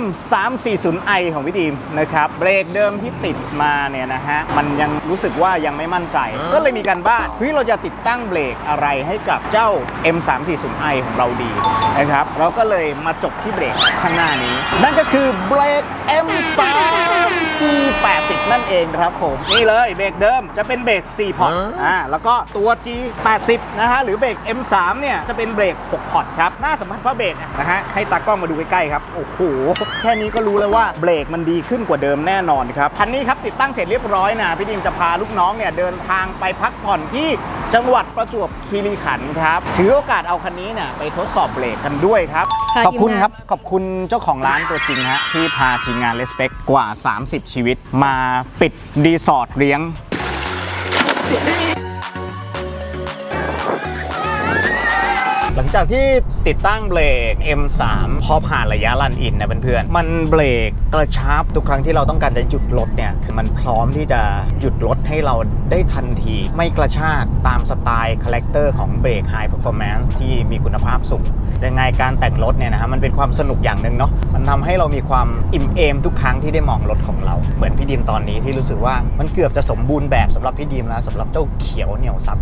M340i ของพี่ดีมนะครับเบรกเดิมที่ติดมาเนี่ยนะฮะมันยังรู้สึกว่ายังไม่มั่นใจ ก็เลยมีการบ้านเฮ้ยเราจะติดตั้งเบรกอะไรให้กับเจ้า M340i ของเราดีนะครับเราก็เลยมาจบที่เบรกข้างหน้านี้ นั่นก็คือเบรก M3 G80 นั่นเองครับผม นี่เลยเบรกเดิมจะเป็นเบรก4พอร์ตอ่าแล้วก็ตัว G80 นะฮะหรือเบรก M3 เนี่ยจะเป็นเบรก6พอร์ตครับหน้าสัมผัสพระเบรกเนี่ยนะฮะให้ตากล้องมาดูใกล้ๆครับ โอ้โห แค่นี้ก็รู้แล้วว่าเบรกมันดีขึ้นกว่าเดิมแน่นอนครับคันนี้ครับติดตั้งเสร็จเรียบร้อยนะพี่ดิมจะพาลูกน้องเนี่ยเดินทางไปพักผ่อนที่ จังหวัดประจวบคีรีขันธ์ครับ ถือโอกาสเอาคันนี้เนี่ยไปทดสอบเบรกกันด้วยครับ ค่ะขอบคุณยินดีครับ ขอบคุณเจ้าของร้านตัวจริงฮะที่พาทีมงานเลสเปกกว่า 30 ชีวิต มาปิดรีสอร์ทเลี้ยง หลังจากที่ติดตั้งเบรก M3 พอผ่านระยะลันอินนะเพื่อนๆ มันเบรกกระชับทุกครั้งที่เราต้องการจะหยุดรถเนี่ยมันพร้อมที่จะหยุดรถให้เราได้ทันที ไม่กระชากตามสไตล์คาแรคเตอร์ของเบรกไฮเปอร์ฟอร์แมนซ์ที่มีคุณภาพสูง ยังไงการแต่งรถเนี่ยนะฮะมันเป็นความสนุกอย่างหนึ่งเนาะมันทำให้เรามีความอิ่มเอมทุกครั้งที่ได้มองรถของเรา เหมือนพี่ดีมตอนนี้ที่รู้สึกว่ามันเกือบจะสมบูรณ์แบบสำหรับพี่ดีมแล้วสำหรับเจ้าเขียวเหนียวซับ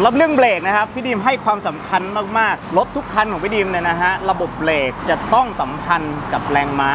ำหรับเรื่องเบรกนะครับพี่ดีมให้ความสำคัญมากๆ รถทุกคันของพี่ดีมเนี่ยนะฮะระบบเบรกจะต้องสัมพันธ์กับแรงม้า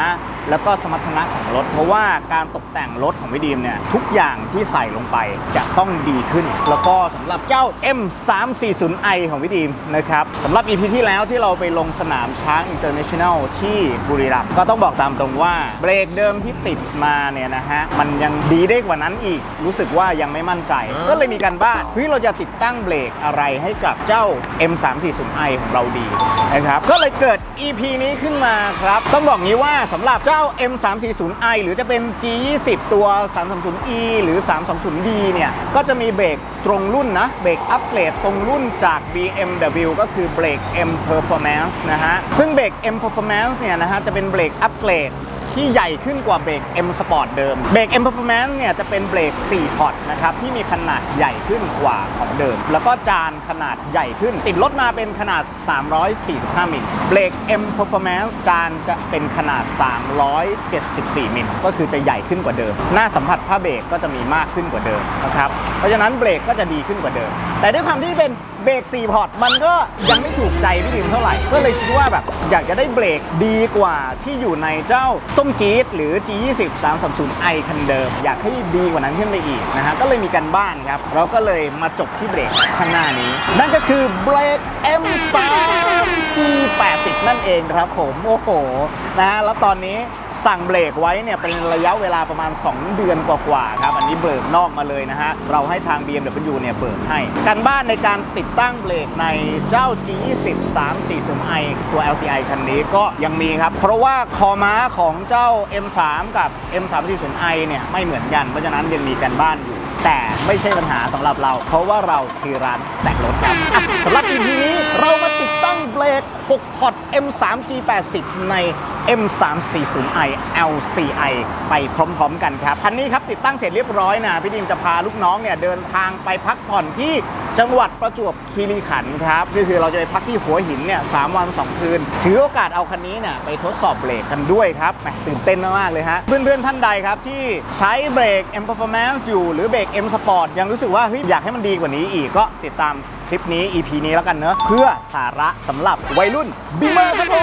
แล้วก็สมรรถนะของรถ เพราะว่าการตกแต่งรถของพี่ดีมเนี่ย ทุกอย่างที่ใส่ลงไปจะต้องดีขึ้น แล้วก็สำหรับเจ้า M340i ของพี่ดีมนะครับสำหรับ EP ที่แล้วที่เราไปลงสนามช้างอินเตอร์เนชั่นแนลที่บุรีรัมย์ก็ต้องบอกตามตรงว่าเบรกเดิมที่ติดมาเนี่ยนะฮะ มันยังดีได้กว่านั้นอีก รู้สึกว่ายังไม่มั่นใจ ก็เลยมีการบ้านเฮ้ยเราจะติดตั้งเบรกอะไรให้กับเจ้า M340i ของเราดีนะครับก็เลยเกิด EP นี้ขึ้นมาครับต้องบอกงี้ว่าสำหรับเจ้า M340i หรือจะเป็น G20 ตัว 330e หรือ 320d เนี่ย ก็จะมีเบรกตรงรุ่นนะ เบรกอัปเกรดตรงรุ่นจาก BMW ก็คือเบรก M Performance นะฮะ ซึ่งเบรก M Performance เนี่ยนะฮะ จะเป็นเบรกอัปเกรด ที่ใหญ่ขึ้นกว่าเบรก M Sport เดิม เบรก M Performance เนี่ยจะเป็นเบรก4พอร์ตนะครับที่มีขนาดใหญ่ขึ้นกว่าของเดิม แล้วก็จานขนาดใหญ่ขึ้น ติดรถมาเป็นขนาด 345 มิล เบรก M Performance จานจะเป็นขนาด 374 มิล ก็คือจะใหญ่ขึ้นกว่าเดิม หน้าสัมผัสผ้าเบรกก็จะมีมากขึ้นกว่าเดิมนะครับ เพราะฉะนั้นเบรกก็จะดีขึ้นกว่าเดิม แต่ด้วยความที่เป็นเบรก4พอร์ตมันก็ยังไม่ถูกใจพี่ดิมเท่าไหร่ ก็เลยคิดว่าแบบอยากจะได้เบรกดีกว่าที่อยู่ในเจ้าส้มจี๊ดหรือ G20 330i คันเดิม อยากให้ดีกว่านั้นขึ้นไปอีกนะฮะก็เลยมีกันบ้านครับ เราก็เลยมาจบที่เบรกข้างหน้านี้ นั่นก็คือเบรก M3 G80 นั่นเองครับผม โอ้โหนะฮะแล้วตอนนี้ สั่งเบรกไว้เนี่ยเป็นระยะเวลาประมาณ 2 เดือนกว่าๆครับอันนี้เบิกนอกมาเลยนะฮะเราให้ทาง BMW เนี่ยเบิกให้ การบ้านในการติดตั้งเบรกในเจ้า G20 340i ตัว LCI คันนี้ก็ยังมีครับ เพราะว่าคอม้าของเจ้า M3 กับ M340i เนี่ยไม่เหมือนกันเพราะฉะนั้นยังมีการบ้านอยู่ แต่ไม่ใช่ปัญหาสำหรับเรา เพราะว่าเราคือร้านแต่งรถครับสำหรับ EP นี้เรามาติดตั้งเบรก 6 พอร์ต M3G80 ใน M340i LCI ไปพร้อมๆ กันครับคันนี้ครับติดตั้งเสร็จเรียบร้อยนะพี่ดิมจะพาลูกน้องเนี่ยเดินทางไปพักผ่อนที่ จังหวัดประจวบคีรีขันธ์ครับก็คือเราจะไปพักที่หัวหินเนี่ยสามวันสองคืน ถือโอกาสเอาคันนี้เนี่ยไปทดสอบเบรกกันด้วยครับแหมตื่นเต้นมากๆเลยฮะ เพื่อนๆท่านใดครับที่ใช้เบรก M Performance อยู่หรือเบรก M Sport ยังรู้สึกว่าเฮ้ยอยากให้มันดีกว่านี้อีกก็ติดตามคลิปนี้ EP นี้แล้วกันเนอะเพื่อสาระสำหรับวัยรุ่นบีเมอร์ครับผ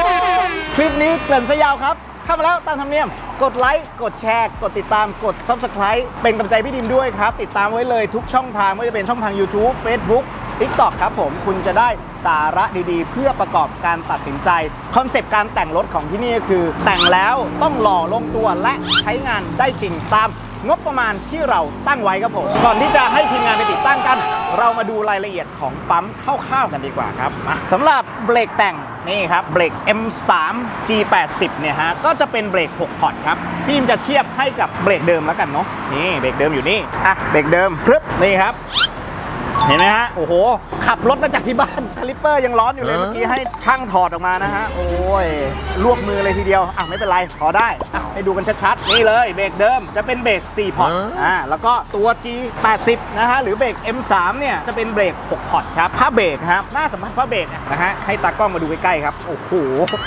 มคลิปนี้เกริ่นซะยาวครับ เข้ามาแล้วตามธรรมเนียม กดไลค์ กดแชร์ กดติดตาม กด Subscribe เป็นกำลังใจพี่ดิมด้วยครับ ติดตามไว้เลยทุกช่องทางไม่ว่าจะเป็นช่องทาง YouTube Facebook TikTok ครับผม คุณจะได้สาระดีๆ เพื่อประกอบการตัดสินใจ คอนเซปต์การแต่งรถของที่นี่ก็คือ แต่งแล้วต้องหล่อลงตัวและใช้งานได้จริงตาม งบประมาณที่เราตั้งไว้ครับผมก่อนที่จะให้ทีมงานไปติดตั้งกัน เรามาดูรายละเอียดของปั๊มคร่าวๆกันดีกว่าครับมาสำหรับเบรกแต่งนี่ครับเบรก M3 G80 เนี่ยฮะก็จะเป็นเบรก6พอร์ตครับพี่ยิมจะเทียบให้กับเบรกเดิมแล้วกันเนาะนี่เบรกเดิมอยู่นี่อะเบรกเดิมพรึบนี่ครับ เห็นไหมฮะ โอ้โห ขับรถมาจากที่บ้านคาลิปเปอร์ยังร้อนอยู่เลย เมื่อกี้ให้ช่างถอดออกมานะฮะ โอ้ยลวกมือเลยทีเดียว อะ ไม่เป็นไร พอได้ อะ ให้ดูกันชัดๆ นี่เลยเบรกเดิมจะเป็นเบรก4พอร์ตอ่าแล้วก็ตัว G80 นะฮะ หรือเบรก M3 เนี่ย จะเป็นเบรก6พอร์ตครับผ้าเบรกครับหน้าสัมผัสผ้าเบรกเนี่ยนะฮะ ให้ตากล้องมาดูใกล้ๆครับ โอ้โห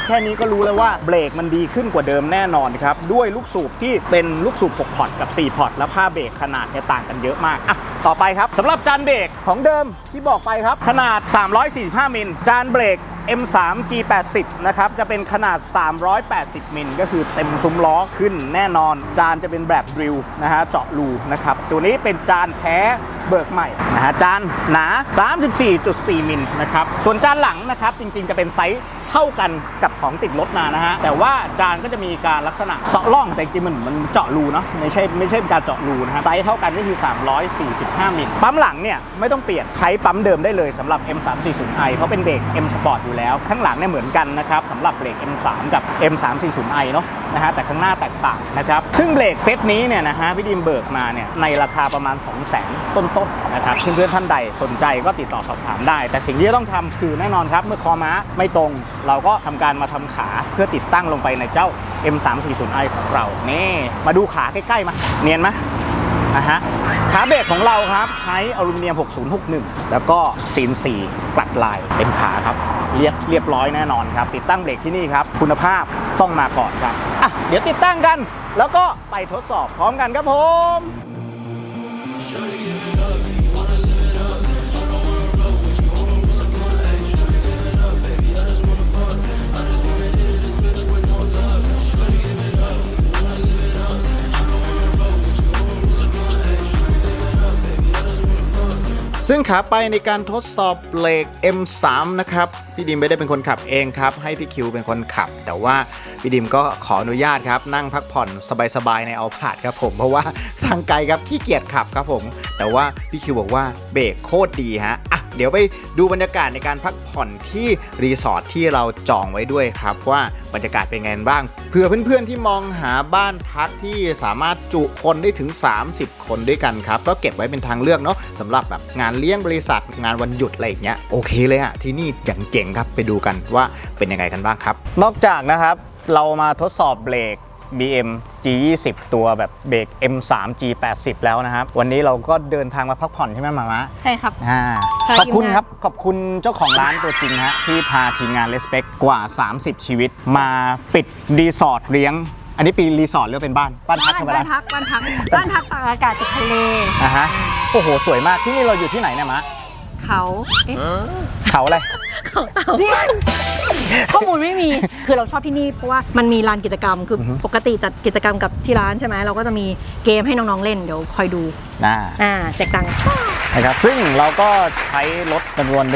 แค่นี้ก็รู้แล้วว่าเบรกมันดีขึ้นกว่าเดิมแน่นอนครับ ด้วยลูกสูบที่เป็นลูกสูบ6พอร์ตกับ4พอร์ตและผ้าเบรกขนาดเนี่ยต่างกันเยอะมาก อะ ต่อไปครับสำหรับจานเบรกขของเดิมที่บอกไปครับ ขนาด 345 มิล จานเบรก M3 G80 นะครับ จะเป็นขนาด 380 มิล ก็คือเต็มซุ้มล้อขึ้นแน่นอน จานจะเป็นแบบดริลนะฮะ เจาะรูนะครับ ตัวนี้เป็นจานแท้ เบิกใหม่นะฮะจานหนา 34.4 มิลนะครับส่วนจานหลังนะครับจริงๆจะเป็นไซส์เท่ากันกับของติดรถมานะฮะแต่ว่าจานก็จะมีการลักษณะเซาะล่องแต่จริงมันมันเจาะรูเนาะไม่ใช่ไม่ใช่การเจาะรูนะฮะไซส์เท่ากันก็คือ 345 มิลปั๊มหลังเนี่ยไม่ต้องเปลี่ยนใช้ปั๊มเดิมได้เลยสำหรับ M340i เพราะเป็นเบรก M Sport อยู่แล้วข้างหลังเนี่ยเหมือนกันนะครับสำหรับเบรก M3 กับ M340i เนาะ นะฮะแต่ข้างหน้าแตกต่างนะครับซึ่งเบรกเซตนี้เนี่ยนะฮะพี่ดิมเบิกมาเนี่ยในราคาประมาณ 2 0 0 0 0 0ต้นๆนะครับเพื่อนๆท่านใดสนใจก็ติดต่อสอบถามได้ แต่สิ่งที่จะต้องทำคือแน่นอนครับเมื่อคอม้าไม่ตรง เราก็ทำการมาทำขาเพื่อติดตั้งลงไปในเจ้า M340i ของเรานี่มาดูขาใกล้ๆมาเนียนไหม นะฮะขาเบรกของเราครับใช้อลูมิเนียม 6061 แล้วก็ซีนสีกลัดลายเต็มขาครับเรียบเรียบร้อยแน่นอนครับ ติดตั้งเบรกที่นี่ครับคุณภาพต้องมาก่อนครับอะเดี๋ยวติดตั้งกัน แล้วก็ไปทดสอบพร้อมกันครับผม ซึ่งขาไปในการทดสอบเบรก M3 นะครับพี่ดิมไม่ได้เป็นคนขับเองครับ ให้พี่คิวเป็นคนขับ แต่ว่าพี่ดิมก็ขออนุญาตครับ นั่งพักผ่อนสบายๆในเอาผาดครับผม เพราะว่าทางไกลครับขี้เกียจขับครับผม แต่ว่าพี่คิวบอกว่าเบรกโคตรดีฮะอะเดี๋ยวไปดูบรรยากาศในการพักผ่อนที่รีสอร์ทที่เราจองไว้ด้วยครับว่าบรรยากาศเป็นไงบ้างเผื่อเพื่อนๆที่มองหาบ้านพักที่สามารถจุคนได้ถึง 30 คนด้วยกันครับ ก็เก็บไว้เป็นทางเลือกเนาะสำหรับแบบงานเลี้ยงบริษัทงานวันหยุดอะไรอย่างเงี้ยโอเคเลยอะที่นี่อย่างเจ๋งครับไปดูกันว่าเป็นยังไงกันบ้างครับ นอกจากนะครับเรามาทดสอบเบรก BM G20 ตัวแบบเบรก M3 G80 แล้วนะครับ วันนี้เราก็เดินทางมาพักผ่อนใช่ไหมมามะใช่ครับ อ่าค่ะขอบคุณทีมงาน ครับ ขอบคุณเจ้าของร้านตัวจริงฮะที่พาทีมงาน Respect กว่า 30 ชีวิต มาปิดรีสอร์ทเลี้ยง อันนี้ปีรีสอร์ทหรือเป็นบ้านบ้านพักบ้านธรรมดาบ้านพักบ้านพักบ้านพักตากอากาศติดทะเล อะฮะโอ้โห สวยมากที่นี่เราอยู่ที่ไหนเนี่ยมะ เขาเอ๊ะเขาอะไร เขาเต่าข้อมูลไม่มี คือเราชอบที่นี่เพราะว่ามันมีลานกิจกรรม คือออฮึ ปกติจัดกิจกรรมกับที่ร้านใช่ไหมเราก็จะมีเกมให้น้องๆเล่นเดี๋ยวคอยดูอ่าอ่าแจกตังค์ นะครับ ซึ่งเราก็ใช้รถจำนวน 1 2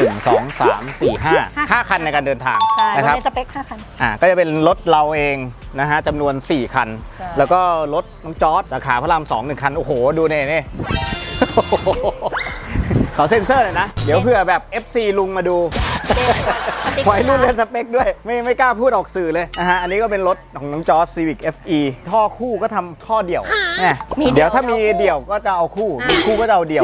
3 4 5 5 คันในการเดินทางใช่นะครับเราจะสเปคห้าคัน อ่าก็จะเป็นรถเราเองนะฮะจำนวน 4 คัน ใช่ แล้วก็รถน้องจอร์ดสาขาพระราม2 1 คัน โอ้โห ดูเนี่ยนี่ ขอเซ็นเซอร์หน่อยนะ เดี๋ยวเผื่อแบบ FC ลุงมาดูไว้รุ่นเล่นสเปคด้วย ไม่ไม่กล้าพูดออกสื่อเลยนะฮะ อันนี้ก็เป็นรถของน้องจอร์ด Civic FE ท่อคู่ก็ทำท่อเดี่ยวแหมมีเดี่ยวเดี๋ยวถ้ามีเอาคู่เดี่ยวก็จะเอาคู่ มีคู่ก็จะเอาเดี่ยว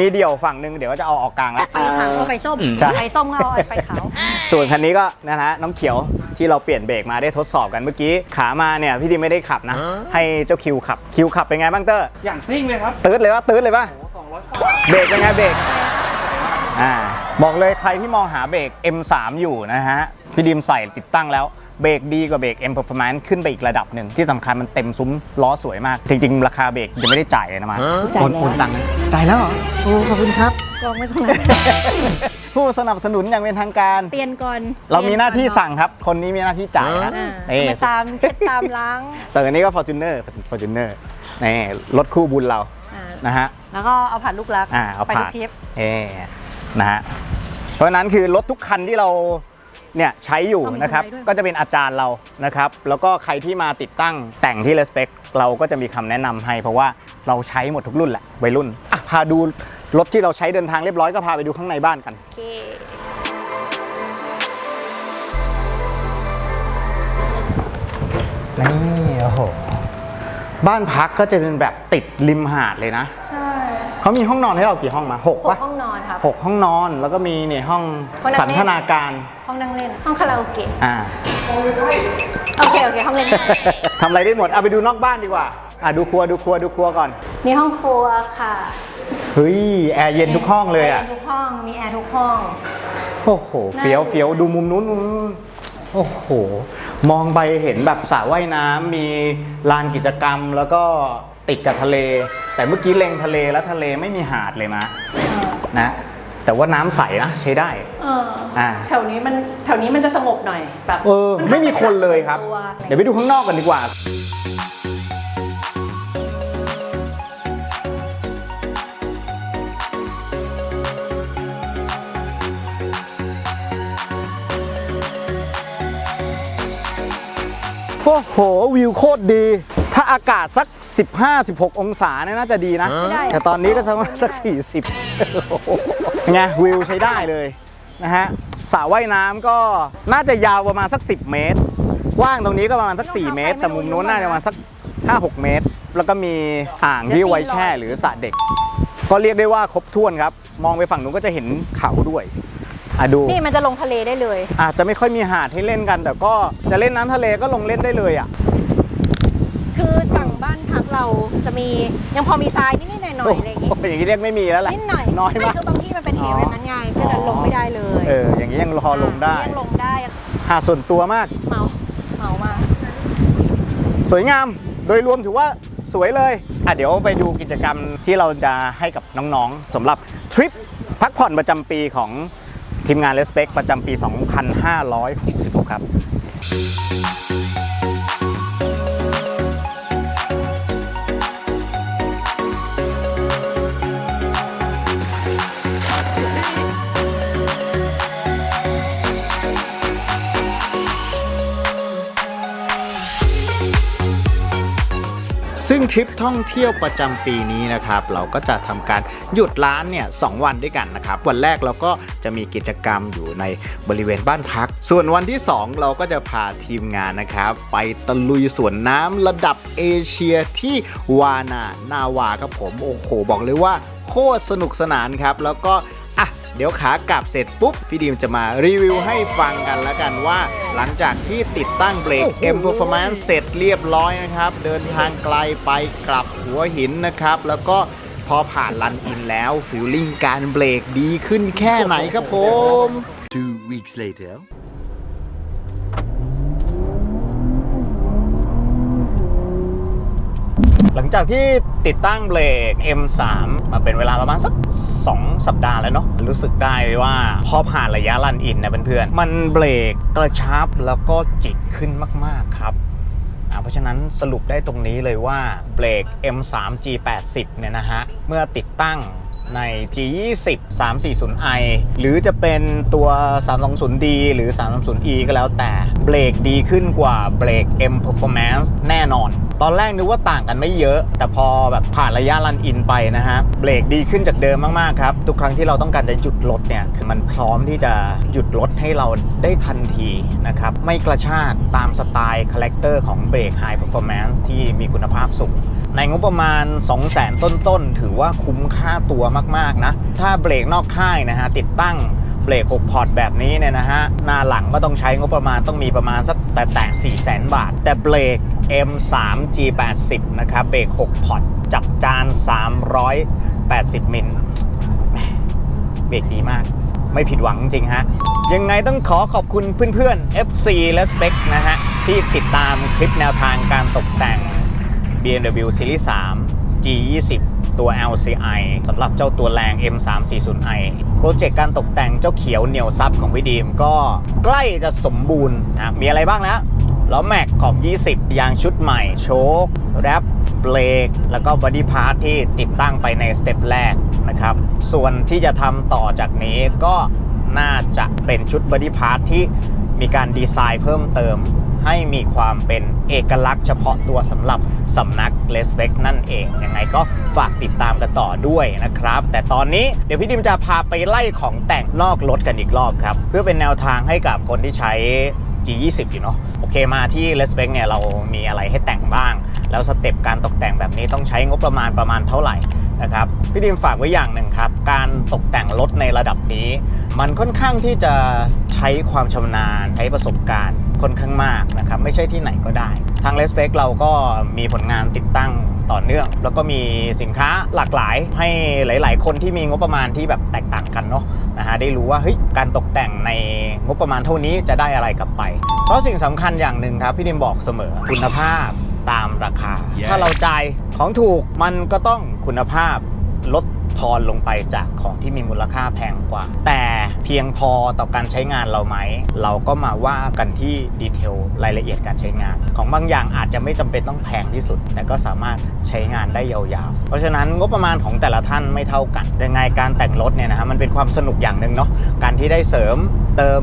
มีเดี่ยวฝั่งหนึ่งเดี๋ยวก็จะเอาออกกลางแล้วไฟขาวก็ไฟส้มใช่ไฟส้มก็เอาไฟขาว ส่วนคันนี้ก็นะฮะน้องเขียวที่เราเปลี่ยนเบรกมาได้ทดสอบกันเมื่อกี้ ขามาเนี่ยพี่ดิมไม่ได้ขับนะ ให้เจ้าคิวขับ คิวขับเป็นไงบ้างเตอร์ อย่างซิ่งเลยครับตืดเลยปะตืดเลยปะโอ้200กว่า เบรกเป็นไงเบรกอ่าบอกเลยใครที่มองหาเบรก M3 อยู่นะฮะ พี่ดิมใส่ติดตั้งแล้วเบรกดีกว่าเบรก M Performance ขึ้นไปอีกระดับหนึ่งที่สำคัญมันเต็มซุ้มล้อสวยมาก จริง ๆ ราคาเบรกยังไม่ได้จ่ายเลยนะมาจ่ายโอนแล้วโอนตังค์นะจ่ายแล้วเหรอโอ้ขอบคุณครับ กองไม่ต้องนั้นผู้สนับสนุนอย่างเป็นทางการ เปลี่ยนก่อนเรามีหน้าที่สั่งครับ คนนี้มีหน้าที่จ่ายครับอ่าเอ้มาตามเช็ดตามล้างส่วนอันนี้ก็ Fortuner Fortuner นี่รถคู่บุญเราอ่า นะฮะ แล้วก็เอาผ่านลูกรักอ่าเอาไปผ่าทุนกทริปเอ่นะฮะ เพราะฉะนั้นคือรถทุกคันที่เราเนี่ยใช้อยู่ต้องมีนะครับคนใช้ด้วยก็จะเป็นอาจารย์เรานะครับ แล้วก็ใครที่มาติดตั้งแต่งที่ Respect เราก็จะมีคำแนะนำให้ เพราะว่าเราใช้หมดทุกรุ่นแหละวัยรุ่นอะพาดูรถที่เราใช้เดินทางเรียบร้อยก็พาไปดูข้างในบ้านกัน โอเคนี่โอ้โห บ้านพักก็จะเป็นแบบติดริมหาดเลยนะ ใช่เขามีห้องนอนให้เรากี่ห้องมาหกหกปะห้องนอนครับ6ห้องนอนแล้วก็มีเนี่ยห้องห้องนั่งเล่นสันทนาการห้องนั่งเล่น ห้องคาราโอเกะ อ่า โอเค โอเค ห้องเล่นได้ทำอะไรได้หมดเอาไปดูนอกบ้านดีกว่าอะดูครัวดูครัวดูครัวก่อนมีห้องครัวค่ะเฮ้ยแอร์เย็นทุกห้องเลยอะแร์ทุกห้อง มีแอร์ทุกห้อง โอ้โหเฟี้ยวเฟี้ยวดูมุมนู้นมุมนู้น โอ้โห มองไปเห็นแบบสระว่ายน้ำมีลานกิจกรรมแล้วก็ติดกับทะเล แต่เมื่อกี้เล็งทะเลแล้วทะเลไม่มีหาดเลยมะนะ แต่ว่าน้ำใสนะใช้ได้เอออ่า แถวนี้มันแถวนี้มันจะสงบหน่อยแบบเออ ไม่มีคนเลยครับตัวเดี๋ยวไปดูข้างนอกกันดีกว่า โอ้โหวิวโคตรดี ถ้าอากาศสัก 15-16 องศาเนี่ยน่าจะดีนะได้ แต่ตอนนี้ก็สักสัก 40ไงวิวใช้ได้เลยนะฮะสระว่ายน้ำก็น่าจะยาวประมาณสัก 10 เมตรกว้างตรงนี้ก็ประมาณสัก 4 เมตร แต่มุมนู้นน่าจะประมาณสัก 5-6 เมตร แล้วก็มีอ่างที่ไว้แช่หรือสระเด็ก ก็เรียกได้ว่าครบถ้วนครับ มองไปฝั่งนู้นก็จะเห็นเขาด้วย อะดูนี่มันจะลงทะเลได้เลย อาจจะไม่ค่อยมีหาดให้เล่นกัน แต่ก็จะเล่นน้ำทะเลก็ลงเล่นได้เลยอะ คือฝั่งบ้านพักเราจะมียังพอมีทรายนิดๆหน่อยๆอะไรอย่างงี้โอ้โหอย่างนี้เรียกไม่มีแล้วแหละนิดหน่อยน้อยมากคือบางที่มันเป็นเหวอย่างนั้นไงก็จะลงไม่ได้เลยเออ อย่างนี้ยังรอลงได้ ยังลงได้หาดส่วนตัวมาก เมาเมามาสวยงาม โดยรวมถือว่าสวยเลย อะเดี๋ยวไปดูกิจกรรมที่เราจะให้กับน้องๆสำหรับทริปพักผ่อนประจำปีของ ทีมงานเลสเปคประจำปี 2566 ครับ ซึ่งทริปท่องเที่ยวประจำปีนี้นะครับเราก็จะทำการหยุดร้านเนี่ยสวันด้วยกันนะครับวันแรกเราก็จะมีกิจกรรมอยู่ในบริเวณบ้านพัก ส่วนวันที่ 2 เราก็จะพาทีมงานนะครับ ไปตะลุยสวนน้ำระดับเอเชียที่วานานาวาครับผมโอ้โห บอกเลยว่าโคตรสนุกสนานครับ แล้วก็ เดี๋ยวขากลับเสร็จปุ๊บ พี่ดีมจะมารีวิวให้ฟังกันแล้วกันว่า หลังจากที่ติดตั้งเบรก M Performance เสร็จเรียบร้อยนะครับ เดินทางไกลไปกลับหัวหินนะครับ แล้วก็พอผ่านลันอินแล้วฟิลลิ่งการเบรกดีขึ้นแค่ไหนครับผม Two weeks later. หลังจากที่ติดตั้งเบรก M3 มาเป็นเวลาประมาณสัก 2 สัปดาห์แล้วเนาะรู้สึกได้ว่าพอผ่านระยะรันอินนะเพื่อนๆ มันเบรกกระชับแล้วก็จิกขึ้นมากๆครับอ่าเพราะฉะนั้นสรุปได้ตรงนี้เลยว่าเบรก M3 G80 เนี่ยนะฮะ เมื่อติดตั้ง ใน G20 340i หรือจะเป็นตัว 320D หรือ 330e ก็แล้วแต่เบรกดีขึ้นกว่าเบรก M Performance แน่นอน ตอนแรกนึกว่าต่างกันไม่เยอะ แต่พอแบบผ่านระยะรันอินไปนะฮะเบรกดีขึ้นจากเดิมมาก ๆ ครับ ทุกครั้งที่เราต้องการจะหยุดรถเนี่ยคือมันพร้อมที่จะหยุดรถให้เราได้ทันทีนะครับ ไม่กระชากตามสไตล์คาแรคเตอร์ของเบรก High Performance ที่มีคุณภาพสูงในงบประมาณ 2 0 0 0 0 0 ต้น ๆ ถือว่าคุ้มค่าตัวมากๆนะ ถ้าเบรกนอกค่ายนะฮะติดตั้งเบรก6พอร์ตแบบนี้เนี่ยนะฮะหน้าหลังก็ต้องใช้งบประมาณต้องมีประมาณสักแต่แต่4แสนบาท แต่เบรก M3 G80 นะครับเบรก6พอร์ตจับจาน 380 มิลเบรกดีมาก ไม่ผิดหวังจริงฮะ ยังไงต้องขอขอบคุณเพื่อนๆ FC และ Spec นะฮะ ที่ติดตามคลิปแนวทางการตกแต่ง BMW Series 3 G20 ตัว LCI สำหรับเจ้าตัวแรง M340i โปรเจกต์การตกแต่งเจ้าเขียวเหนียวซับของพี่ดีมก็ใกล้จะสมบูรณ์นะมีอะไรบ้างนะล้อแม็กขอบ 20 ยางชุดใหม่ โชคแรปเบรกแล้วก็บอดี้พาร์ทที่ติดตั้งไปในสเต็ปแรกนะครับ ส่วนที่จะทำต่อจากนี้ก็น่าจะเป็นชุดบอดี้พาร์ทที่มีการดีไซน์เพิ่มเติม ให้มีความเป็นเอกลักษณ์เฉพาะตัวสำหรับสำนัก r e s p e c t นั่นเอง ยังไงก็ฝากติดตามกันต่อด้วยนะครับ แต่ตอนนี้เดี๋ยวพี่ดิมจะพาไปไล่ของแต่งนอกรถกันอีกรอบครับ เพื่อเป็นแนวทางให้กับคนที่ใช้ G20 อยู่เนาะโอเคมาที่ r e s p e c t เนี่ยเรามีอะไรให้แต่งบ้าง แล้วสเต็ปการตกแต่งแบบนี้ต้องใช้งบประมาณประมาณเท่าไหร่นะครับพี่ดีมฝากไว้อย่างหนึ่งครับ การตกแต่งรถในระดับนี้ มันค่อนข้างที่จะใช้ความชำนาญใช้ประสบการณ์ค่อนข้างมากนะครับไม่ใช่ที่ไหนก็ได้ ทาง r e s p e c เราก็มีผลงานติดตั้งต่อเนื่อง แล้วก็มีสินค้าหลากหลายให้หลาย ๆ คนที่มีงบประมาณที่แบบแตกต่างกันเนาะนะฮะได้รู้ว่าเฮ้ยการตกแต่งในงบประมาณเท่านี้จะได้อะไรกลับไป เพราะสิ่งสำคัญอย่างหนึ่งครับพี่ดิมบอกเสมอคุณภาพตามราคา Yes ถ้าเราจ่ายของถูกมันก็ต้องคุณภาพลด ทอนลงไปจากของที่มีมูลค่าแพงกว่า แต่เพียงพอต่อการใช้งานเราไหม เราก็มาว่ากันที่ดีเทลรายละเอียดการใช้งาน ของบางอย่างอาจจะไม่จำเป็นต้องแพงที่สุด แต่ก็สามารถใช้งานได้ยาวๆ เพราะฉะนั้นงบประมาณของแต่ละท่านไม่เท่ากันยังไงการแต่งรถเนี่ยนะฮะมันเป็นความสนุกอย่างหนึ่งเนาะการที่ได้เสริมเติม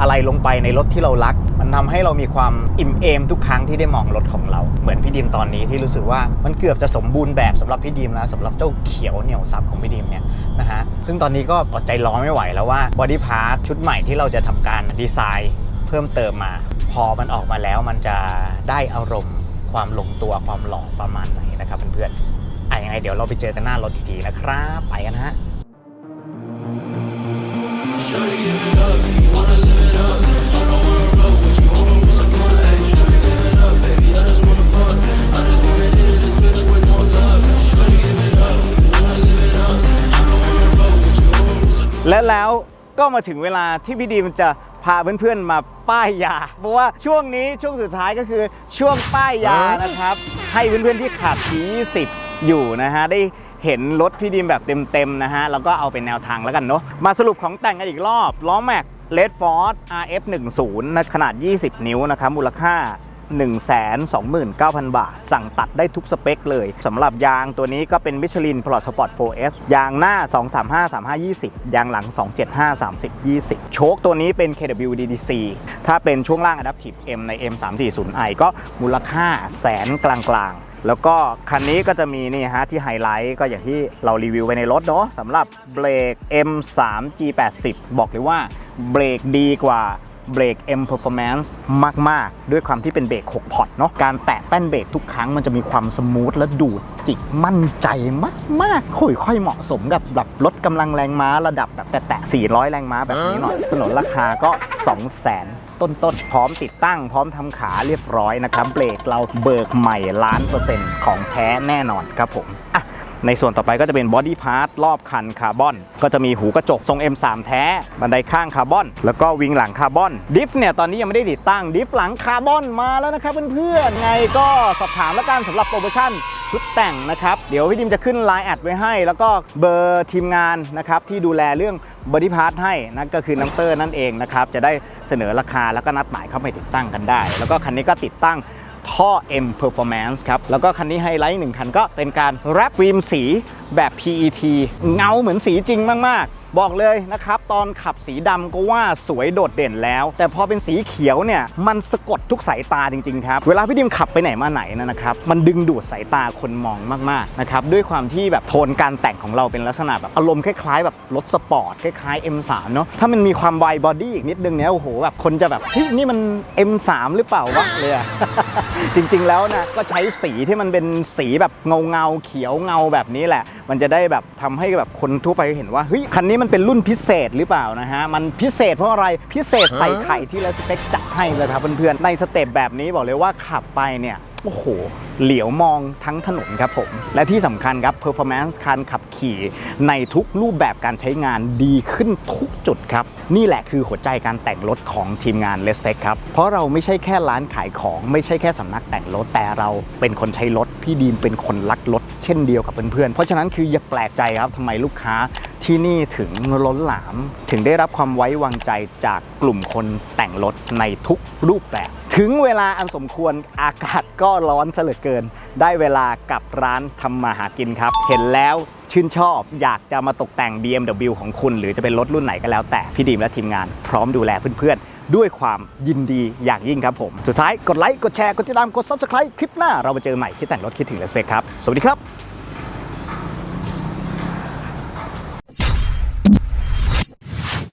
อะไรลงไปในรถที่เรารัก มันทำให้เรามีความอิ่มเอมทุกครั้งที่ได้มองรถของเรา เหมือนพี่ดีมตอนนี้ที่รู้สึกว่ามันเกือบจะสมบูรณ์แบบสำหรับพี่ดีมแล้วสำหรับเจ้าเขียวเหนียวซับของพี่ดีมเนี่ยนะฮะซึ่งตอนนี้ก็อดใจรอไม่ไหวแล้วว่าบอดี้พาร์ทชุดใหม่ที่เราจะทำการดีไซน์เพิ่มเติมมา พอมันออกมาแล้วมันจะได้อารมณ์ ความลงตัวความหล่อประมาณไหนนะครับเพื่อนๆอะยังไงเดี๋ยวเราไปเจอกันหน้ารถทีๆนะครับ ไปกันนะฮะ และแล้วก็มาถึงเวลาที่พี่ดีมจะพาเพื่อนๆมาป้ายยา เพราะว่าช่วงนี้ช่วงสุดท้ายก็คือช่วงป้ายยานะครับ ให้เพื่อนๆที่ขาดที20 อยู่นะฮะได้เห็นรถพี่ดีมแบบเต็มๆนะฮะแล้วก็เอาเป็นแนวทางแล้วกันเนาะมาสรุปของแต่งกันอีกรอบล้อแม็ก Red Ford RF10 นะขนาด 20 นิ้วนะครับมูลค่า 129,000 บาท สั่งตัดได้ทุกสเปคเลยสำหรับยางตัวนี้ก็เป็น Michelin Plot Sport 4S ยางหน้า 235 35 20 ยางหลัง 275 30 20 โชคตัวนี้เป็น KW DDC ถ้าเป็นช่วงล่าง Adaptive M ใน M340i ก็มูลค่าแสนกลางๆแล้วก็คันนี้ก็จะมีนี่ฮะที่ไฮไลท์ก็อย่างที่เรารีวิวไปในรถเนาะสำหรับเบรก M3 G80 บอกเลยว่า เบรกดีกว่าเบรก M Performance มาก ๆ ด้วยความที่เป็นเบรก 6 พอร์ตเนาะการแตะแป้นเบรกทุกครั้งมันจะมีความสมูทและดูดจิกมั่นใจมากๆค่อยๆเหมาะสมกับแบบรถกำลังแรงม้าระดับแบบแตะๆ400 แรงม้าแบบนี้หน่อยสนนราคาก็ 200,000ต้นๆพร้อมติดตั้งพร้อมทำขาเรียบร้อยนะครับ เบรกเราเบิกใหม่ล้านเปอร์เซ็นต์ของแท้แน่นอนครับผมอะ ในส่วนต่อไปก็จะเป็นบอดี้พาร์ทรอบคันคาร์บอน ก็จะมีหูกระจกทรง M3 แท้ บันไดข้างคาร์บอน แล้วก็วิงหลังคาร์บอน ดิฟเนี่ยตอนนี้ยังไม่ได้ติดตั้ง ดิฟหลังคาร์บอนมาแล้วนะครับเพื่อนๆ ไงก็สอบถามแล้วกันสำหรับโปรโมชั่นชุดแต่งนะครับ เดี๋ยวพี่ดิมจะขึ้นไลน์แอดไว้ให้ แล้วก็เบอร์ทีมงานนะครับที่ดูแลเรื่องบอดี้พาร์ทให้นั่นก็คือน้องเตอร์นั่นเองนะครับ จะได้เสนอราคาแล้วก็นัดหมายเข้าไปติดตั้งกันได้ แล้วก็คันนี้ก็ติดตั้ง ท่อ M Performance ครับ แล้วก็คันนี้ไฮไลท์หนึ่งคันก็เป็นการแรปฟิล์มสีแบบ PET เงาเหมือนสีจริงมาก ๆ บอกเลยนะครับ ตอนขับสีดำก็ว่าสวยโดดเด่นแล้ว แต่พอเป็นสีเขียวเนี่ยมันสะกดทุกสายตาจริงๆครับ เวลาพี่ดิมขับไปไหนมาไหนนะครับ มันดึงดูดสายตาคนมองมากๆนะครับด้วยความที่แบบโทนการแต่งของเราเป็นลักษณะแบบอารมณ์คล้ายๆแบบรถสปอร์ตคล้ายๆ M3 เนาะถ้ามันมีความไวบอดี้อีกนิดนึงเนี่ยโอ้โหแบบคนจะแบบเฮ้ยนี่มัน M3 หรือเปล่าวะเลยอะจริงๆแล้วนะก็ใช้สีที่มันเป็นสีแบบเงาเงาเขียวเงาแบบนี้แหละ มันจะได้แบบทำให้แบบคนทั่วไปเห็นว่าเฮ้ยคันนี้มันเป็นรุ่นพิเศษหรือเปล่านะฮะ มันพิเศษเพราะอะไร พิเศษใส่ไข่ที่แล้วสเปคจัดให้เลยครับเพื่อนๆ ในสเต็ปแบบนี้บอกเลยว่าขับไปเนี่ย โอ้โห เหลียวมองทั้งถนนครับผม และที่สำคัญครับ performance การขับขี่ในทุกรูปแบบการใช้งานดีขึ้นทุกจุดครับ นี่แหละคือหัวใจการแต่งรถของทีมงาน r e s p e c ครับ เพราะเราไม่ใช่แค่ร้านขายของไม่ใช่แค่สำนักแต่งรถแต่เราเป็นคนใช้รถพี่ดีมเป็นคนรักรถเช่นเดียวกับเพื่อนๆ เพราะฉะนั้นคืออย่าแปลกใจครับทำไมลูกค้า ที่นี่ถึงล้นหลามถึงได้รับความไว้วางใจจากกลุ่มคนแต่งรถในทุกรูปแบบ ถึงเวลาอันสมควรอากาศก็ร้อนเหลือเกิน ได้เวลากับร้านทำมาหากินครับ เห็นแล้วชื่นชอบอยากจะมาตกแต่ง BMW ของคุณ หรือจะเป็นรถรุ่นไหนก็แล้วแต่พี่ดีมและทีมงานพร้อมดูแลเพื่อนๆ ด้วยความยินดีอย่างยิ่งครับผม สุดท้ายกดไลค์กดแชร์กดติดตามกด subscribe คลิปหน้าเรามาเจอใหม่ที่แต่งรถคิดถึงเลสเปคครับ สวัสดีครับ